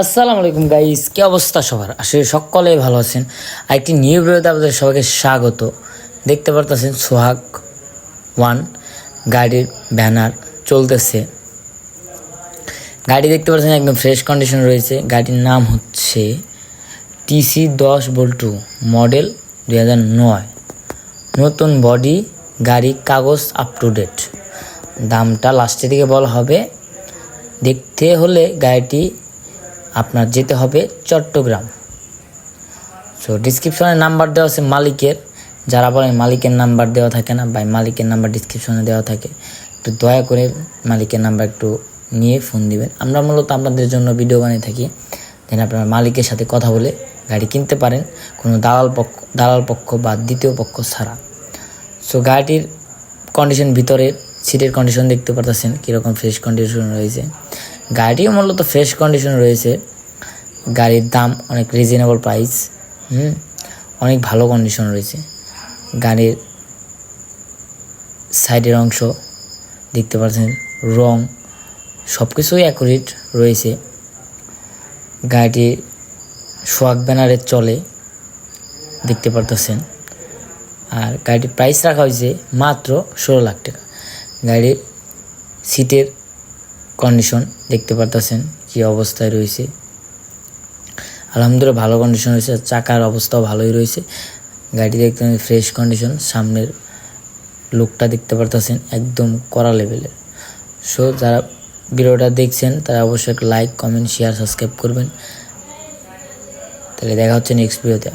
আসসালামু আলাইকুম গাইস কী অবস্থা সবার? আসলে সকলে ভালো আছেন। আর একটি নিউ ভিডিওতে আপনাদের সবাইকে স্বাগত। দেখতে পারতেছেন সোহাগ ওয়ান, গাড়ির ব্যানার চলতেছে। গাড়ি দেখতে পাচ্ছেন একদম ফ্রেশ কন্ডিশন রয়েছে। গাড়ির নাম হচ্ছে টিসি দশ বল্টু মডেল দুই নয়। নতুন বডি গাড়ি, কাগজ আপ টু ডেট দামটা লাস্টের দিকে বলা হবে। দেখতে হলে গাড়িটি আপনার যেতে হবে চট্টগ্রাম। সো ডিসক্রিপশনে নাম্বার দেওয়া আছে মালিকের। যারা বলেন মালিকের নাম্বার দেওয়া থাকে না বা মালিকের নাম্বার ডিসক্রিপশনে দেওয়া থাকে একটু দয়া করে মালিকের নাম্বার একটু নিয়ে ফোন দিবেন। আমরা মূলত আপনাদের জন্য ভিডিও বানিয়ে থাকি, যেন আপনারা মালিকের সাথে কথা বলে গাড়ি কিনতে পারেন কোনো দালাল পক্ষ দালাল পক্ষ বা দ্বিতীয় পক্ষ ছাড়া। সো গাড়িটির কন্ডিশন ভিতরে সিটের কন্ডিশন দেখতে পারতেছেন, কীরকম ফ্রেশ কন্ডিশন রয়েছে। গাড়িটিও মূলত ফ্রেশ কন্ডিশন রয়েছে। গাড়ির দাম অনেক রিজনেবল প্রাইস হুম? অনেক ভালো কন্ডিশন রয়েছে। গাড়ির সাইডের অংশ দেখতে পাচ্ছেন, রং সব কিছুই অ্যাকুরেট রয়েছে গাড়িটি সোয়াগ ব্যানারে চলে, দেখতে পারতেছেন। আর গাড়িটির প্রাইস রাখা হয়েছে মাত্র ষোলো লাখ টাকা। গাড়ির সিটের কন্ডিশন দেখতে পারতেছেন কী অবস্থায় রয়েছে। আলহামদুলিল্লাহ ভালো কন্ডিশন রয়েছে, চাকার অবস্থাও ভালোই রয়েছে। গাড়ি দেখতে ফ্রেশ কন্ডিশন সামনের লুকটা দেখতে পারতেছেন একদম কড়া লেভেলের সো যারা ভিডিওটা দেখছেন, তারা অবশ্যই লাইক কমেন্ট শেয়ার সাবস্ক্রাইব করবেন। তাহলে দেখা হচ্ছে নেক্সট ভিডিওতে